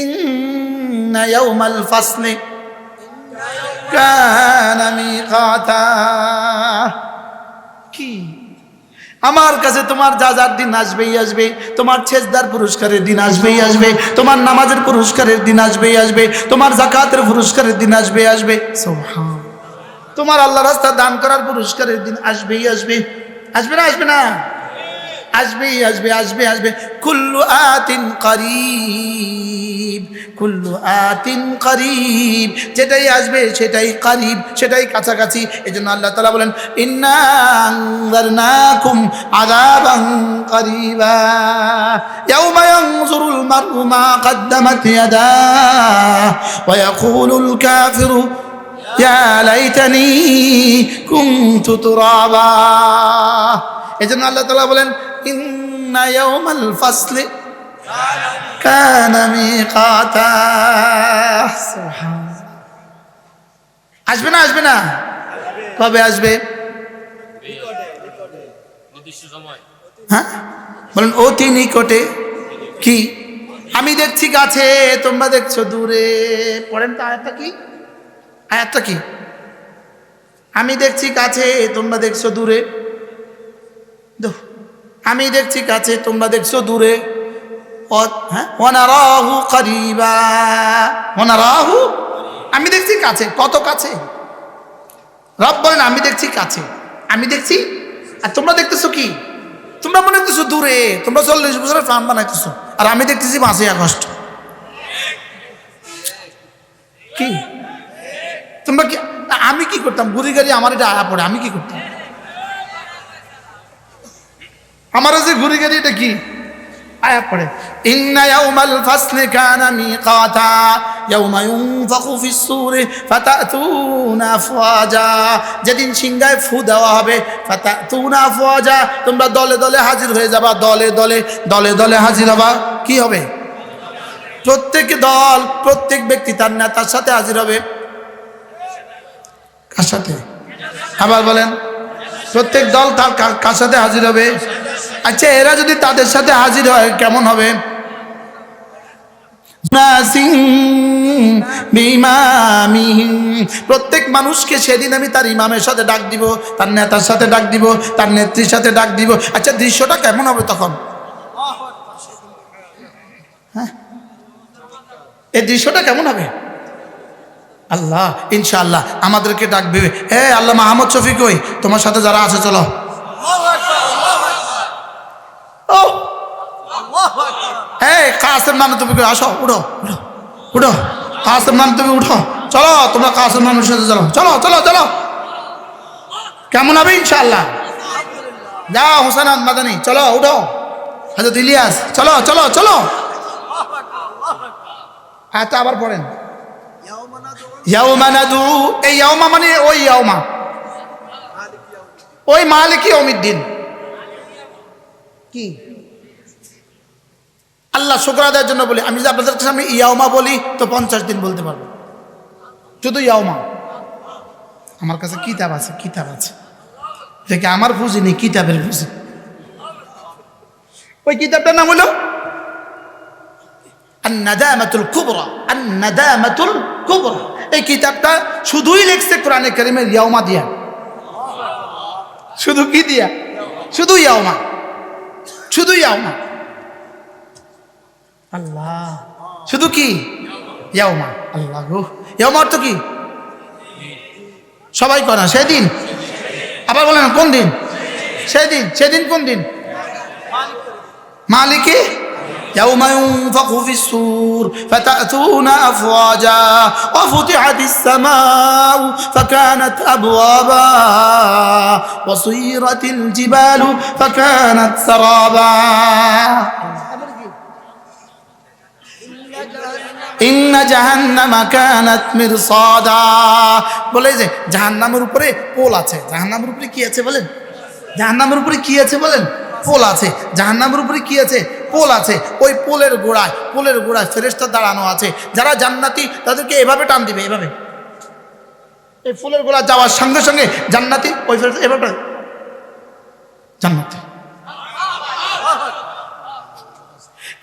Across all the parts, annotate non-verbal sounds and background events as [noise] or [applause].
ইন্না ইয়াউমাল ফাসলি কানা মিকাতা কি? আমার কাছে তোমার যা যার দিন আসবেই আসবে, তোমার ছেজদার পুরস্কারের দিন আসবেই আসবে, তোমার নামাজের পুরস্কারের দিন আসবেই আসবে, তোমার জাকাতের পুরস্কারের দিন আসবে আসবে। তোমার আল্লাহ রাস্তা দান করার পুরস্কারের দিন আসবেই আসবে। আসবে না আসবে না। আসবেই আসবে আসবে আসবে কুল্লু আতিন করিব কুল্লু আতিন করিব যেটাই আসবে সেটাই করিব সেটাই কাছাকাছি এই জন্য আল্লাহ তালা বলেন ইন্নাকুম আদাবাং করিবা يوم ينظر المرء ما قدمت يداه ويقول الكافر يا ليتني كنت ترابا এই জন্য আল্লাহ তালা বলেন ইন্না ইয়াউমাল ফাসলি কানা মিকাতা আসবে না আসবে না? কবে আসবে? হ্যাঁ? বলেন অতি নিকটে। কি? আমি দেখছি গাছে তোমরা দেখছ দূরে। পড়েন তো আয়াতটা কি? আয়াতটা কি? আমি দেখছি কাছে তোমরা দেখছ দূরে। দো আমি দেখছি কাছে, তোমরা দেখছ দূরে। হ্যাঁ? আমি দেখছি কাছে। কত কাছে? রব বলেন, আমি দেখছি কাছে। আমি দেখছি? আর তোমরা দেখতেছো কি? তোমরা মনে করতেছো দূরে। তোমরা চল্লিশ বছরের প্রাণ বানাইতেছো। আর আমি দেখতেছি পাঁচই আগস্ট। কি? তোমরা কি আমি কি করতাম? ঘুরি গাড়ি আমার এটা আয়া পড়ে, আমি কি করতাম? আমার যে ঘুরে গাড়ি এটা কি? আয়া পড়ে, ইন্না ইয়াউমাল ফাসলি কানা মিকাতা, ইয়াউমা ইউনফাখু ফিস সূরি, ফাতাতুনা আফওয়াজা। যেদিন সিংহায় ফু দেওয়া হবে, ফাতাতুনা আফওয়াজা, তোমরা দলে দলে হাজির হয়ে যাবা, দলে দলে দলে দলে হাজির হবা। কি হবে? প্রত্যেক দল, প্রত্যেক ব্যক্তি তার নেতার সাথে হাজির হবে। কার সাথে? আবার বলেন, প্রত্যেক দল তার কার সাথে হাজির হবে? আচ্ছা এরা যদি তাদের সাথে হাজির হয়, কেমন হবে? প্রত্যেক মানুষকে সেদিন আমি তার ইমামের সাথে ডাক দিব, তার নেতার সাথে ডাক দিব, তার নেত্রীর সাথে ডাক দিব। আচ্ছা দৃশ্যটা কেমন হবে তখন? হ্যাঁ? এই দৃশ্যটা কেমন হবে? আল্লাহ, ইনশাআল্লাহ, আমাদেরকে ডাকবে। হে আল্লাহ মাহমদ শফিক ওই তোমার সাথে যারা আছে, চলো। ও হে কাসেম নামে তুমি আসো, উঠো উঠো উঠো। কাসেম নামে তুমি উঠো। চলো, তোমরা কাসেম নামের সাথে চলো। চলো চলো চলো। কেমন হবে ইনশাআল্লাহ? যাও হোসেন মাদানি চলো, উঠো। হাজরত ইলিয়াস, চলো চলো চলো। হ্যাঁ আবার পড়েন। ইয়াউমা নাদু, এই ইয়াউমা মানে ওই ইয়াউমা। ওই মালিকই অমিদ্দিন কি? আল্লাহ শুক্র আদায়ের জন্য বলি, আমি যদি আপনাদের সামনে ইয়াউমা বলি, তো পঞ্চাশ দিন বলতে পারব। শুধু ইয়াওমা আমার কাছে কিতাব আছে কিতাব আছে। দেখে, আমার বুঝি নেই, কিতাবের বুঝি ওই কিতাবটার নাম হলো আন্নাদামাতুল কুবরা আন্নাদামাতুল কুবরা। এই কিতাবটা শুধুই লিখছে কোরআনে কারিমের ইয়াউমা দিয়া। শুধু কি দিয়া? শুধু ইয়াউমা। শুধু ইয়াওমা আল্লাহ। শুধু কি? ইয়াওমা আল্লাহ গো। তো কি? সবাই করে না সেদিন। আবার বলেন কোন দিন? সেদিন। সেদিন কোন দিন? মালিকে। يوم ينفخ في السور فتأتون أفواجا وفتحت السماء فكانت أبوابا وصيرت الجبال فكانت سرابا إن جهنم كانت مرصادا বলে যে জাহান্নামের উপরে পোল আছে জাহান্নামের উপরে কি আছে বলেন জাহান্নামের উপরে কি আছে বলেন? পোল আছে। জাহান্নামের উপরে কি আছে? পোল আছে। ওই পোলের গোড়ায় পোলের গোড়ায় ফেরেস্তা দাঁড়ানো আছে। যারা জান্নাতি তাদেরকে এভাবে টান দিবে এভাবে। এই ফুলের গোড়া যাওয়ার সঙ্গে সঙ্গে জান্নাতি ওই ফেরেস্তা এভাবে জান্নাতি।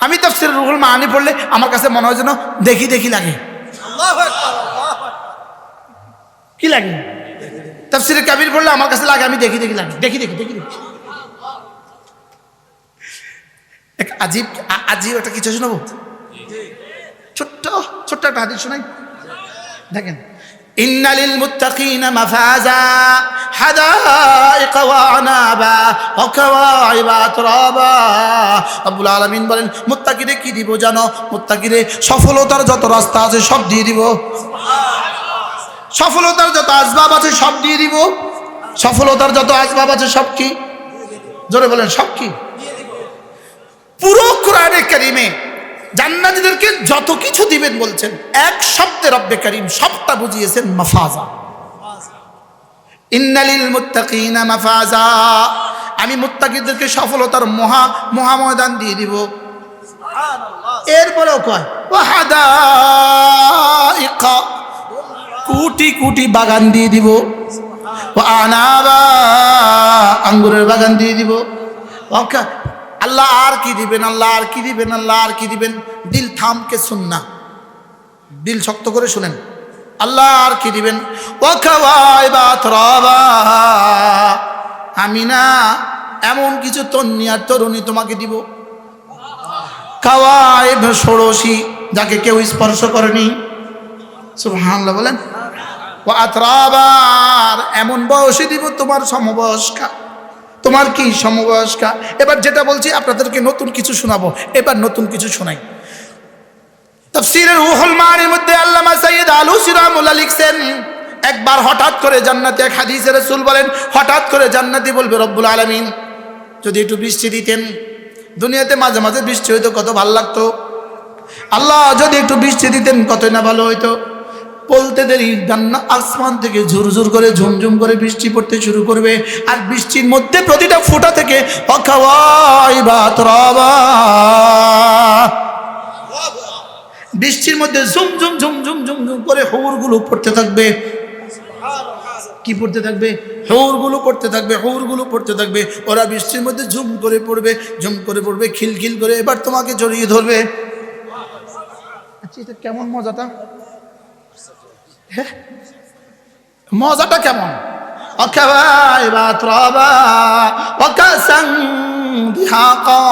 আমি তাফসির রুহুল মাহানি পড়লে আমার কাছে মনে হয় যেন দেখি দেখি লাগে। কি লাগে? তাফসিরে কাবির পড়লে আমার কাছে লাগে আমি দেখি দেখি লাগে দেখি দেখি দেখি দেখি এক আজীব আ- আজীব একটা কিছু শোনাবো ছোট্ট ছোট্ট একটা হাদিস শোনাই দেখেন إن للمتقين مفازا حدائق وأعنابا وكواعب أترابا রব্বুল আলামিন বলেন মুত্তাকিরে কি দিব জানো মুত্তাকিরে সফলতার যত রাস্তা আছে সব দিয়ে দিব সফলতার যত আসবাব আছে সব দিয়ে দিব। সফলতার যত আসবাব আছে সব কি? জোরে বলেন সব কি? পুরো কোরআনে কারিমে জান্নাতীদেরকে যত কিছু দিবেন বলছেন এক শব্দে রব্বে করিম সবটা বুঝিয়েছেন মাফাজা। ইন্নালিল মুত্তাকিনা মাফাজা। আমি মুত্তাকিদেরকে সফলতার মহা মহা ময়দান দিয়ে দিব। এরপরেও কয় ওয়াহাদাইকা। কোটি কোটি বাগান দিয়ে দিব। আনাবা, আঙ্গুরের বাগান দিয়ে দিব। আল্লাহ আর কি দিবেন, আল্লাহ আর কি দিবেন, আল্লাহ আর কি দিবেন? দিল থামকে শুননা দিল শক্ত করে শুনেন। আল্লাহ আর কি দিবেন? ও বা আমি না এমন কিছু তন্নি আর তরুণী তোমাকে দিব। খাওয়াই ষোড়শী, যাকে কেউ স্পর্শ করেনি। সুবহানাল্লাহ বলেন ও আতরাবার এমন বয়সে দিব তোমার সমবয়স্কা। তোমার কি সমবয়স্কা? এবার যেটা বলছি, আপনাদেরকে নতুন কিছু শোনাবো। এবার নতুন কিছু শোনাই। তফসিরের রুহুল মানের মধ্যে আল্লামা সাইয়্যিদ আলু সিরামুল্লাহ লিখছেন, একবার হঠাৎ করে জান্নাতে এক হাদিসে রাসূল বলেন, হঠাৎ করে জান্নাতি বলবে রব্বুল আলামিন। যদি একটু বৃষ্টি দিতেন, দুনিয়াতে মাঝে মাঝে বৃষ্টি হইতো, কত ভালো লাগতো। আল্লাহ যদি একটু বৃষ্টি দিতেন, কতই না ভালো হইতো। বলতে দেরি জান্না আসমান থেকে ঝুরঝুর করে, ঝুমঝুম করে বৃষ্টি পড়তে শুরু করবে। আর বৃষ্টির মধ্যে প্রতিটা ফোঁটা থেকে বা বৃষ্টির মধ্যে ঝুম ঝুম ঝুম ঝুম ঝুম ঝুম করে হৌরগুলো পড়তে থাকবে। কি পড়তে থাকবে? হৌরগুলো পড়তে থাকবে, হৌরগুলো পড়তে থাকবে। ওরা বৃষ্টির মধ্যে ঝুম করে পড়বে, ঝুম করে পড়বে, খিলখিল করে এবার তোমাকে জড়িয়ে ধরবে। আচ্ছা কেমন মজাটা? [laughs] মজাটা কেমন অকাবাইবা ত্রাবা وكأسا دهاقا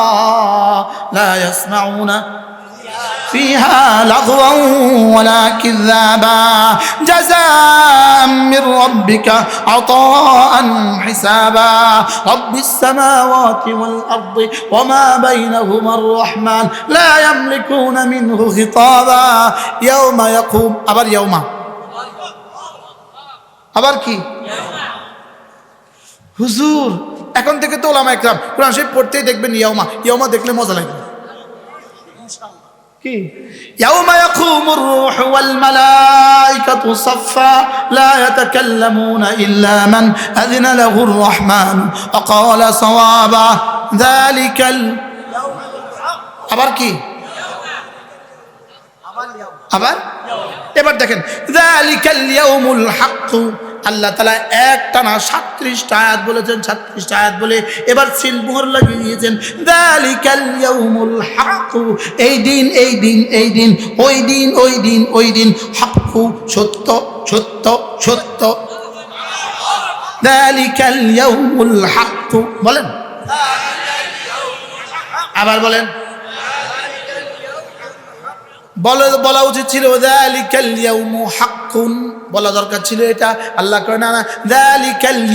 لا يسمعون فيها لغوا ولا كذابا جزاء من ربك عطاء حسابا رب السماوات والأرض وما بينهما الرحمن لا يملكون منه خطابا يوم يقوم أبر يوم আবার কি হুজুর এখন থেকে তো ওলামা একরাম কোরআন শরীফ পড়তেই দেখবেন ইয়াউমা ইয়াউমা দেখলে মজা লাগবে কি يوم يقوم الروح والملائكة صفا لا يتكلمون إلا من أذن له الرحمن وقال صوابا ذلك ال... আবার কি আবার এবার দেখেন যালিকাল ইয়াউমুল হাক্ক আল্লাহ তালা একটা না সাতত্রিশটা আয়াত বলেছেন, সাতত্রিশটা আয়াত বলে এবার সিলমোহর লাগিয়ে দিয়েছেন। এই দিন এই দিন এই দিন, ওই দিন ওই দিন ওই দিন। হাক্কু সত্য সত্য সত্য। বলেন। আবার বলেন। বলে উচিত ছিল হাক্কুন বলা দরকার ছিল এটা। আল্লাহ করে না না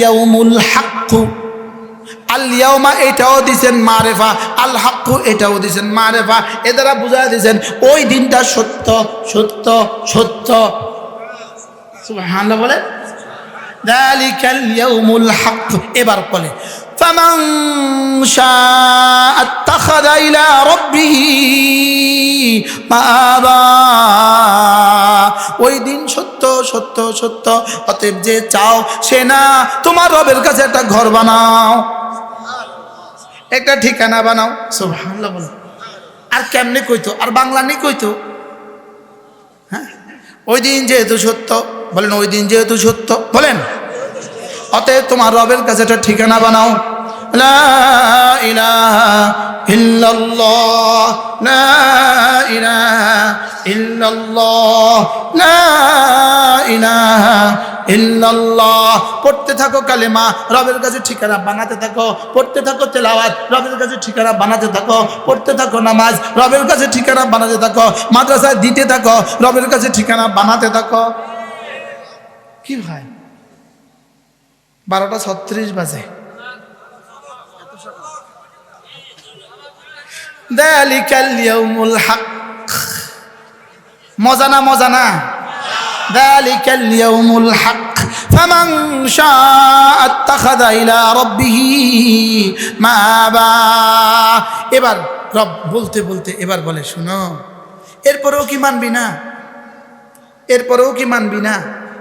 ইয়াউমুল হাক্কু। আল ইয়াউমা এটাও দিছেন মারেফা, আল হাক্কু এটাও দিছেন মারেফা। এ দ্বারা বুঝা দিয়েছেন ওই দিনটা সত্য সত্য সত্য। সুবহানাল্লাহ বলে ইয়াউমুল হাক্ক। এবার বলে فمن شاء اتخذ إلى ربه মাআবা ওই দিন সত্য সত্য সত্য অতএব যে চাও সে না তোমার রবের কাছে একটা ঘর বানাও একটা ঠিকানা বানাও সুবহানাল্লাহ বলো আর কেমনে কইতো আর বাংলা নেই কইতো হ্যাঁ ওই দিন যেহেতু সত্য বলেন ওই দিন যেহেতু সত্য বলেন অতএব তোমার রবের কাছে একটা ঠিকানা বানাও। পড়তে থাকো কালেমা, রবের কাছে ঠিকানা বানাতে থাকো। পড়তে থাকো তেলাওয়াত, রবের কাছে ঠিকানা বানাতে থাকো। পড়তে থাকো নামাজ, রবের কাছে ঠিকানা বানাতে থাকো। মাদ্রাসায় দিতে থাকো, রবের কাছে ঠিকানা বানাতে থাকো। কি ভাই? বারোটা ছত্রিশ বাজে দালিকাল ইয়াউমুল হক মজা না মজা না ذلك اليوم الحق فمن شاء اتخذ إلى ربه مآبا এবার রব বলতে বলতে এবার বলে শুনো এরপরেও কি মানবি না এরপরেও কি মানবি না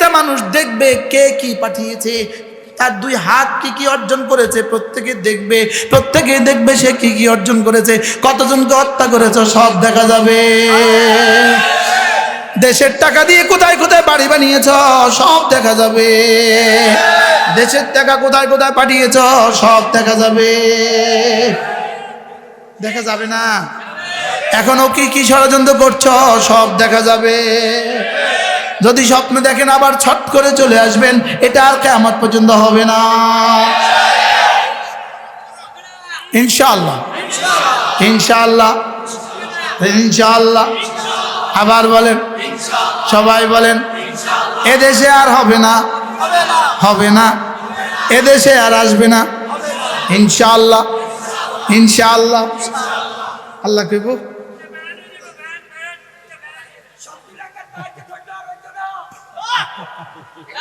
প্রত্যেকটা মানুষ দেখবে কে কি পাঠিয়েছে, তার দুই হাত কি কি অর্জন করেছে, প্রত্যেকে দেখবে প্রত্যেকে দেখবে সে কি কি অর্জন করেছে, কতজনকে হত্যা করেছে, সব দেখা যাবে। দেশের টাকা দিয়ে কোথায় কোথায় বাড়ি বানিয়েছ, সব দেখা যাবে। দেশের টাকা কোথায় কোথায় পাঠিয়েছ, সব দেখা যাবে। দেখা যাবে না? এখনও কি কি ষড়যন্ত্র করছ, সব দেখা যাবে। যদি স্বপ্ন দেখেন আবার ছট করে চলে আসবেন, এটা আর কেমন পর্যন্ত হবে না। ইনশাআল্লাহ। ইনশাল্লাহ ইনশাআল্লাহ। আবার বলেন। সবাই বলেন, এদেশে আর হবে না। হবে না। এদেশে আর আসবে না। ইনশাআল্লাহ। ইনশাআল্লাহ। আল্লাহ কইব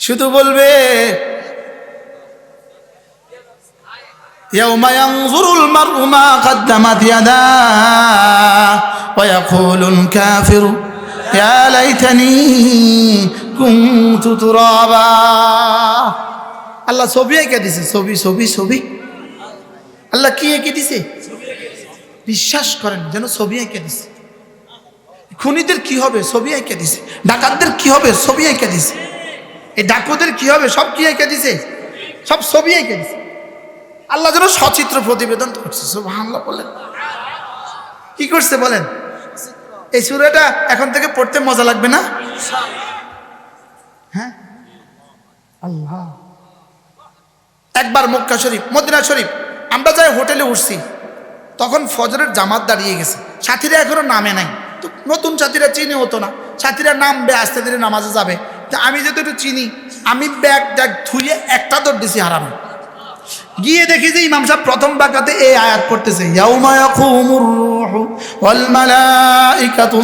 শুধু বলবে يوم ينظر المرء ما قدمت يداه ويقول الكافر يا ليتني كنت ترابا আল্লাহ ছবি এঁকে দিছে ছবি ছবি ছবি আল্লাহ কি এঁকে দিছে বিশ্বাস করেন যেন ছবি এঁকে দিছে খুনিদের কি হবে ছবি এঁকে দিছে ডাকাতদের কি হবে ছবি এঁকে দিছে এই ডাকুদের কি হবে? সব কি এঁকে দিছে? সব ছবি এঁকে দিছে। আল্লাহ যেন সচিত্র প্রতিবেদন করছে, সুবহানাল্লাহ বলেন। কি করছে বলেন? এই সুরাটা এখন থেকে পড়তে মজা লাগবে না? হ্যাঁ? আল্লাহ। একবার মক্কা শরীফ, মদিনা শরীফ, আমরা যাই হোটেলে উঠছি, তখন ফজরের জামাত দাঁড়িয়ে গেছে। সাথীরা এখনও নামে নাই। তো নতুন সাথীরা চিনি হতো না। সাথীরা নামবে, আস্তে ধীরে নামাজে যাবে। তা আমি যেহেতু চিনি, আমি ব্যাগ ট্যাগ ধুয়ে একটা দৌড় দিছি হারামে। গিয়ে দেখি যে ইমাম সাহেব প্রথম বাকাতে এই আয়াত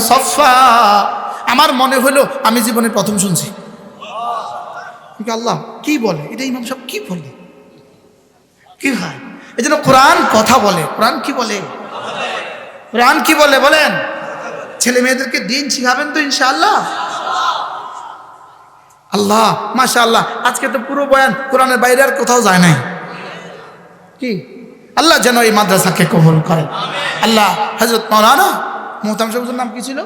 সাফফা। আমার মনে হলো আমি জীবনে প্রথম শুনছি। আল্লাহ, কি বলে? এটা ইমাম সাহেব কি বলে কি হয়? এই জন্য কোরআন কথা বলে। কোরআন কি বলে? কোরআন কি বলে বলেন? ছেলে মেয়েদেরকে দিন শিখাবেন তো ইনশাআল্লাহ। আল্লাহ মাশা আল্লাহ আজকে তো পুরো বয়ান কোরআনের বাইরে আর কোথাও যায় নাই। কি? আল্লাহ যেন এই মাদ্রাসাকে কবল করে। আল্লাহ হজরত মৌলানা মোহতাম সাহুজুর নাম কি ছিল?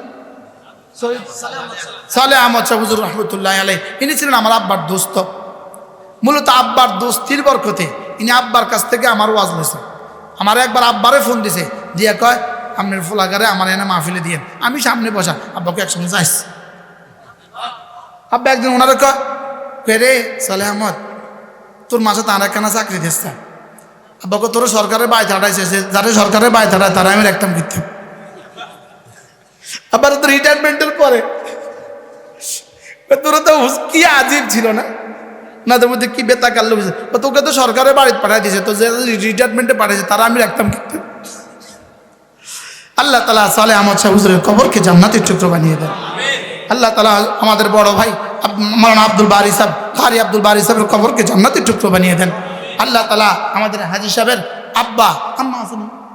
সালে আহমদ সাহুজুর রহমতুল্লাহ আলাই ইনি ছিলেন আমার আব্বার দোস্ত। মূলত আব্বার দোস্তির বরকতে ইনি আব্বার কাছ থেকে আমার ওয়াজ লইছে আমার একবার আব্বারে ফোন দিছে দিয়ে কয় আপনার ফুলাগারে আমার এনে মাহফিলে দিয়ে আমি সামনে বসা আব্বাকে একসঙ্গে যাইছি আব্বা একদিন ওনারে কয় কে রে সালে আহমদ, তোর মাসে তার একখানা চাকরি দিচ্ছে আব্বাকে তোর সরকারের বাই থাটাইছে যারা সরকারের বাই থাটায় তারা আমি রাখতাম কিন্তু আবার তো রিটায়ারমেন্টের পরে। তোর তো কি আজিব ছিল না? না, তোর মধ্যে কি বেতা বুঝে তোকে তো সরকারের বাড়িতে পাঠাই দিয়েছে তো যে রিটায়ারমেন্টে পাঠাইছে তারা আমি রাখতাম কিন্তু আল্লাহ তালা সালে আহমদ শাহ হুজুরের কবরকে জান্নাতের টুকরো বানিয়ে দেন। আল্লাহ তালা আমাদের বড় ভাই মৌলানা আব্দুল বারি সাহেব, কারি আব্দুল বারি সাহেবের কবরকে জান্নাতের টুকরো বানিয়ে দেন। আল্লাহ তালা আমাদের হাজি সাহেবের আব্বা আম্মা